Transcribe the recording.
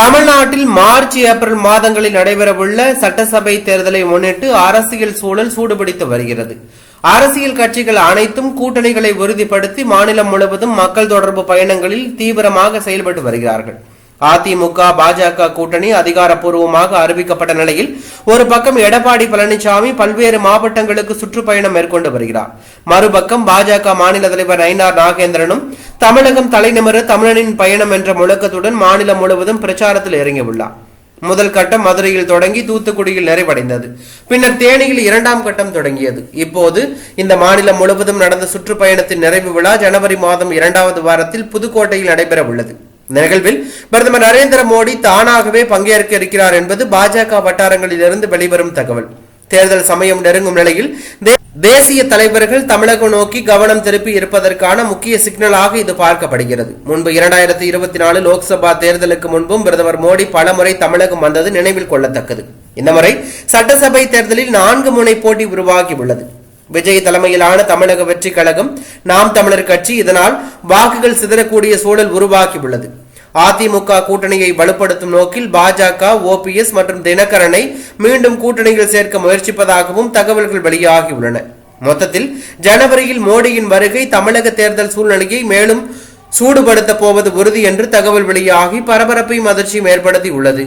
தமிழ்நாட்டில் March April மாதங்களில் நடைபெறவுள்ள சட்டசபை தேர்தலை முன்னிட்டு அரசியல் சூழல் சூடுபிடித்து வருகிறது. அரசியல் கட்சிகள் அனைத்தும் கூட்டணிகளை உறுதிப்படுத்தி மாநிலம் முழுவதும் மக்கள் தொடர்பு பயணங்களில் தீவிரமாக செயல்பட்டு வருகிறார்கள். அதிமுக பாஜக கூட்டணி அதிகாரப்பூர்வமாக அறிவிக்கப்பட்ட நிலையில் ஒரு பக்கம் எடப்பாடி பழனிசாமி பல்வேறு மாவட்டங்களுக்கு சுற்றுப்பயணம் மேற்கொண்டு வருகிறார். மறுபக்கம் பாஜக மாநில தலைவர் நயினார் நாகேந்திரனும் தமிழகம் தலைநிமிர தமிழனின் பயணம் என்ற முழக்கத்துடன் மாநிலம் முழுவதும் பிரச்சாரத்தில் இறங்கியுள்ளார். முதல் கட்டம் மதுரையில் தொடங்கி தூத்துக்குடியில் நிறைவடைந்தது. பின்னர் தேனியில் இரண்டாம் கட்டம் தொடங்கியது. இப்போது இந்த மாநிலம் முழுவதும் நடந்த சுற்றுப்பயணத்தின் நிறைவு விழா ஜனவரி மாதம் இரண்டாவது வாரத்தில் புதுக்கோட்டையில் நடைபெற உள்ளது நிகழ்வில் பிரதமர் நரேந்திர மோடி தானாகவே பங்கேற்க இருக்கிறார் என்பது பாஜக வட்டாரங்களிலிருந்து வெளிவரும் தகவல். தேர்தல் சமயம் நெருங்கும் நிலையில் தே- தேசிய தலைவர்கள் தமிழகம் நோக்கி கவனம் திருப்பி இருப்பதற்கான முக்கிய சிக்னலாக இது பார்க்கப்படுகிறது. முன்பு இரண்டாயிரத்தி இருபத்தி நாலு லோக்சபா தேர்தலுக்கு முன்பும் பிரதமர் மோடி பலமுறை தமிழகம் வந்தது நினைவில் கொள்ளத்தக்கது. இந்த முறை சட்டசபை தேர்தலில் நான்கு முனை போட்டி உருவாகி உள்ளது விஜய் தலைமையிலான தமிழக வெற்றி கழகம் நாம் தமிழர் கட்சி இதனால் வாக்குகள் சிதறக்கூடிய சூழல் உருவாகியுள்ளது. அதிமுக கூட்டணியை வலுப்படுத்தும் நோக்கில் பாஜக ஓபிஎஸ் மற்றும் தினகரனை மீண்டும் கூட்டணியில் சேர்க்க முயற்சிப்பதாகவும் தகவல்கள் வெளியாகியுள்ளன. மொத்தத்தில் ஜனவரியில் மோடியின் வருகை தமிழக தேர்தல் சூழ்நிலையை மேலும் சூடுபடுத்தப் போவது உறுதி என்று தகவல் வெளியாகி பரபரப்பையும் அதிர்ச்சியும் ஏற்படுத்தி உள்ளது